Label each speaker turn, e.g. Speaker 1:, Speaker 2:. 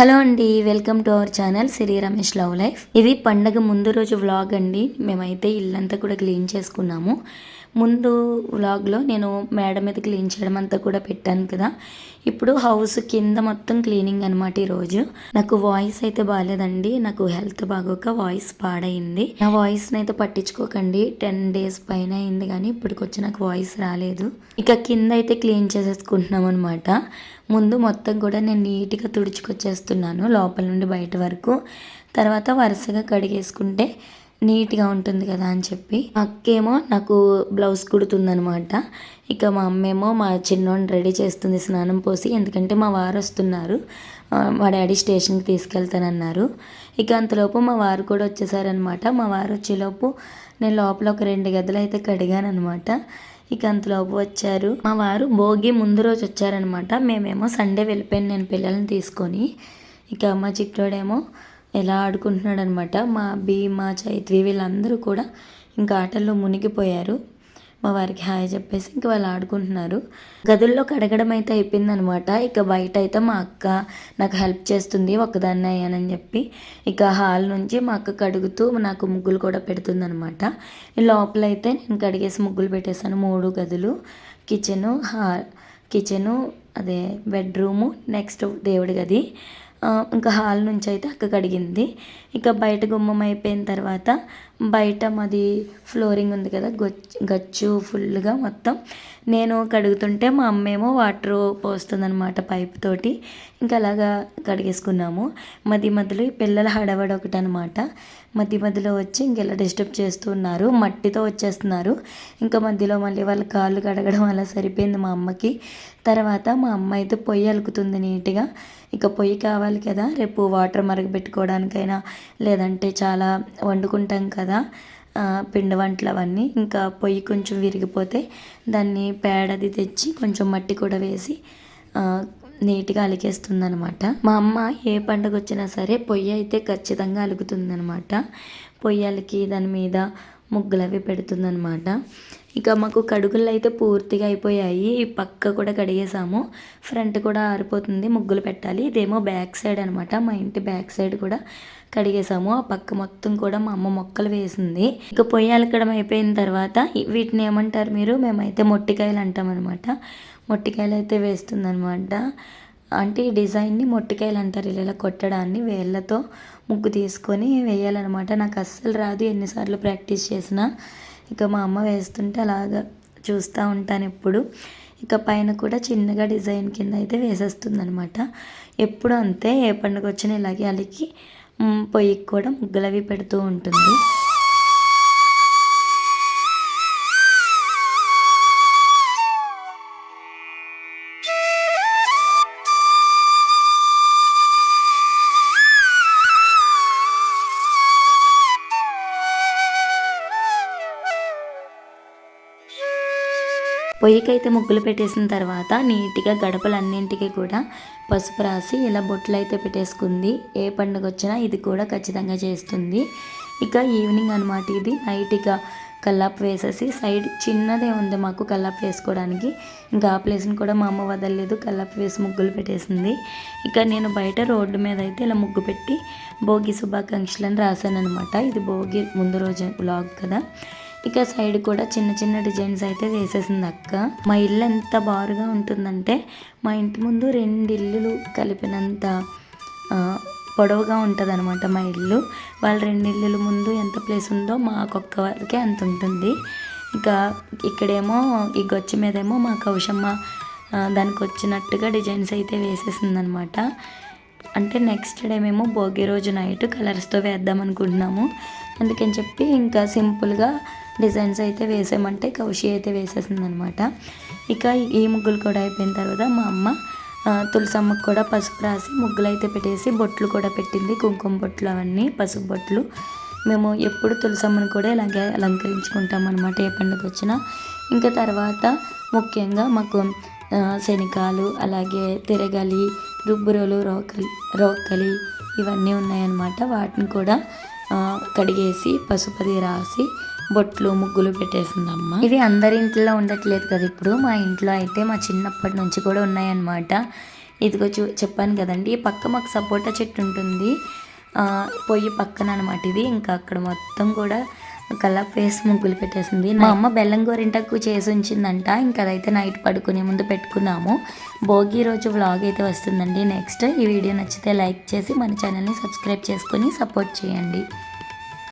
Speaker 1: Hello అండి welcome to our channel Siri Ramesh love life. ఇది పండగ ముందు రోజు వ్లాగ్ అండి. మేమైతే ఇల్లంతా కూడా క్లీన్ చేసుకున్నాము. ముందు వ్లాగ్లో నేను మేడ మీద క్లీన్ చేయడం అంతా కూడా పెట్టాను కదా. ఇప్పుడు హౌస్ కింద మొత్తం క్లీనింగ్ అనమాట ఈరోజు నాకు వాయిస్ అయితే బాగాలేదండి నాకు హెల్త్ బాగోక వాయిస్ పాడైంది. నా వాయిస్ని అయితే పట్టించుకోకండి టెన్ డేస్ పైన అయింది కానీ ఇప్పటికొచ్చి నాకు వాయిస్ రాలేదు. ఇక కింద అయితే క్లీన్ చేసేసుకుంటున్నాం అనమాట ముందు మొత్తం కూడా నేను నీట్గా తుడుచుకొచ్చేస్తున్నాను లోపల నుండి బయట వరకు. తర్వాత వరుసగా కడిగేసుకుంటే నీట్గా ఉంటుంది కదా అని చెప్పి. అక్కేమో నాకు బ్లౌజ్ కుడుతుందనమాట ఇక మా అమ్మేమో మా చిన్నోడిని రెడీ చేస్తుంది స్నానం పోసి. ఎందుకంటే మా వారు వస్తున్నారు. మా డాడీ స్టేషన్కి తీసుకెళ్తానన్నారు. ఇక అంతలోపు మా వారు కూడా వచ్చేసారనమాట మా వారు వచ్చేలోపు నేను లోపల ఒక రెండు గదులు అయితే కడిగానమాట ఇక అంతలోపు వచ్చారు. మా వారు భోగి ముందు రోజు వచ్చారనమాట మేమేమో సండే వెళ్ళిపోయాను నేను పిల్లల్ని తీసుకొని. ఇక మా చిట్టోడేమో ఎలా ఆడుకుంటున్నాడు అనమాట మా బీ మా వీళ్ళందరూ కూడా ఇంకా ఆటల్లో మునిగిపోయారు. మా వారికి హాయ్ చెప్పేసి ఇంక వాళ్ళు ఆడుకుంటున్నారు. గదుల్లో కడగడం అయితే అయిపోయిందనమాట. ఇక బయట అయితే మా అక్క నాకు హెల్ప్ చేస్తుంది ఒక్కదాన్ని అయ్యానని చెప్పి. ఇక హాల్ నుంచి మా అక్క కడుగుతూ నాకు ముగ్గులు కూడా పెడుతుందనమాట. ఈ లోపల అయితే నేను కడిగేసి ముగ్గులు పెట్టేశాను మూడు గదులు కిచెను హా కిచెను అదే బెడ్రూము నెక్స్ట్ దేవుడి గది. ఇంకా హాల్ నుంచి అయితే అక్కకడిగింది ఇక బయట గుమ్మం అయిపోయిన తర్వాత బయట మాది ఫ్లోరింగ్ ఉంది కదా గొచ్చు గచ్చు ఫుల్గా మొత్తం. నేను కడుగుతుంటే మా అమ్మేమో వాటర్ పోస్తుందన్నమాట పైప్ తోటి. ఇంకా అలాగా కడిగేసుకున్నాము. మధ్య మధ్యలో ఈ పిల్లల హడవడ ఒకటి అనమాట మధ్య మధ్యలో వచ్చి ఇంకెలా డిస్టర్బ్ చేస్తున్నారు మట్టితో వచ్చేస్తున్నారు. ఇంకా మధ్యలో మళ్ళీ వాళ్ళ కాళ్ళు కడగడం అలా సరిపోయింది మా అమ్మకి. తర్వాత మా అమ్మ అయితే పొయ్యి అలుకుతుంది నీట్గా. ఇక పొయ్యి కావాలి కదా రేపు వాటర్ మరగబెట్టుకోవడానికైనా లేదంటే చాలా వండుకుంటాం కదా కదా పిండి వంటలు అవన్నీ ఇంకా పొయ్యి కొంచెం విరిగిపోతే దాన్ని పేడది తెచ్చి కొంచెం మట్టి కూడా వేసి నీట్గా అలికేస్తుంది అనమాట మా అమ్మ ఏ పండుగ వచ్చినా సరే పొయ్యి అయితే ఖచ్చితంగా అలుగుతుందనమాట. పొయ్యి అలికి దాని మీద ముగ్గులు అవి పెడుతుందనమాట. ఇక మాకు కడుగులు అయితే పూర్తిగా అయిపోయాయి. ఈ పక్క కూడా కడిగేసాము ఫ్రంట్ కూడా ఆరిపోతుంది. ముగ్గులు పెట్టాలి. ఇదేమో బ్యాక్ సైడ్ అనమాట మా ఇంటి బ్యాక్ సైడ్ కూడా కడిగేసాము ఆ పక్క మొత్తం కూడా మా అమ్మ మొక్కలు వేసింది. ఇక పొయ్యి అలకడం అయిపోయిన తర్వాత వీటిని ఏమంటారు మీరు? మేమైతే మొట్టికాయలు అంటాం అనమాట మొట్టికాయలు అయితే వేస్తుందనమాట అంటే ఈ డిజైన్ని మొట్టికాయలు అంటారు. ఇలా ఇలా కొట్టడాన్ని వేళ్ళతో ముగ్గు తీసుకొని వేయాలన్నమాట. నాకు అస్సలు రాదు ఎన్నిసార్లు ప్రాక్టీస్ చేసినా. ఇక మా అమ్మ వేస్తుంటే అలాగా చూస్తూ ఉంటాను ఎప్పుడు. ఇక పైన కూడా చిన్నగా డిజైన్ కింద అయితే వేసేస్తుంది అనమాట ఎప్పుడు అంతే ఏ పండుగ వచ్చినా ఇలాగే అలికి పొయ్యికి కూడా ముగ్గులవి పెడుతూ ఉంటుంది. పొయ్యికైతే ముగ్గులు పెట్టేసిన తర్వాత నీట్గా గడపలన్నింటికి కూడా పసుపు రాసి ఇలా బొట్లు అయితే పెట్టేసుకుంది. ఏ పండుగ వచ్చినా ఇది కూడా ఖచ్చితంగా చేస్తుంది. ఇక ఈవినింగ్ అనమాట ఇది. నైట్ ఇక వేసేసి సైడ్ చిన్నదే ఉంది మాకు కల్లాపు వేసుకోవడానికి. ఇంకా ఆ ప్లేస్ని కూడా మా అమ్మ వదలలేదు. కల్లాపు వేసి ముగ్గులు పెట్టేసింది. ఇక నేను బయట రోడ్డు మీద అయితే ఇలా ముగ్గు పెట్టి భోగి శుభాకాంక్షలను రాశాను అనమాట ఇది భోగి ముందు రోజు బ్లాగ్ కదా. ఇక సైడ్ కూడా చిన్న చిన్న డిజైన్స్ అయితే వేసేసింది అక్క. మా ఇల్లు ఎంత బారుగా ఉంటుందంటే మా ఇంటి ముందు రెండు ఇల్లులు కలిపినంత పొడవుగా ఉంటుంది అనమాట మా ఇల్లు. వాళ్ళ రెండు ఇల్లుల ముందు ఎంత ప్లేస్ ఉందో మాకొక్క వరకే అంత ఉంటుంది. ఇంకా ఇక్కడేమో ఈ గొచ్చి మీదేమో మా కౌశమ్మ దానికి వచ్చినట్టుగా డిజైన్స్ అయితే వేసేసిందనమాట అంటే నెక్స్ట్ డే మేము భోగి రోజు నైట్ కలర్స్తో వేద్దాం అనుకుంటున్నాము. అందుకని చెప్పి ఇంకా సింపుల్గా డిజైన్స్ అయితే వేసామంటే కౌషి అయితే వేసేసింది అనమాట ఇక ఈ ముగ్గులు కూడా అయిపోయిన తర్వాత మా అమ్మ తులసమ్మకు కూడా పసుపు రాసి ముగ్గులు అయితే పెట్టేసి బొట్లు కూడా పెట్టింది. కుంకుమ బొట్లు అవన్నీ పసుపు బొట్లు. మేము ఎప్పుడు తులసమ్మను కూడా ఇలాగే అలంకరించుకుంటాం అనమాట ఏ పండుగ వచ్చినా. ఇంకా తర్వాత ముఖ్యంగా మాకు శనికాలు అలాగే తిరగలి రుబ్బురోలు రోకలి రోకలి ఇవన్నీ ఉన్నాయన్నమాట. వాటిని కూడా కడిగేసి పసుపది రాసి బొట్లు ముగ్గులు పెట్టేసిందమ్మ. ఇవి అందరి ఇంట్లో ఉండట్లేదు కదా ఇప్పుడు. మా ఇంట్లో అయితే మా చిన్నప్పటి నుంచి కూడా ఉన్నాయన్నమాట. ఇదిగో చూ చెప్పాను కదండి ఈ పక్క మాకు సపోటా చెట్టు ఉంటుంది. పొయ్యి పక్కన అనమాట ఇది. ఇంకా అక్కడ మొత్తం కూడా కలర్ ఫేస్ ముగ్గులు పెట్టేసింది. మా అమ్మ బెల్లం గోరింటకు చేసి ఉంచిందంట. ఇంకా అదైతే నైట్ పడుకునే ముందు పెట్టుకున్నాము. భోగి రోజు వ్లాగ్ అయితే వస్తుందండి. నెక్స్ట్ ఈ వీడియో నచ్చితే లైక్ చేసి మన ఛానల్ని సబ్స్క్రైబ్ చేసుకొని సపోర్ట్ చేయండి.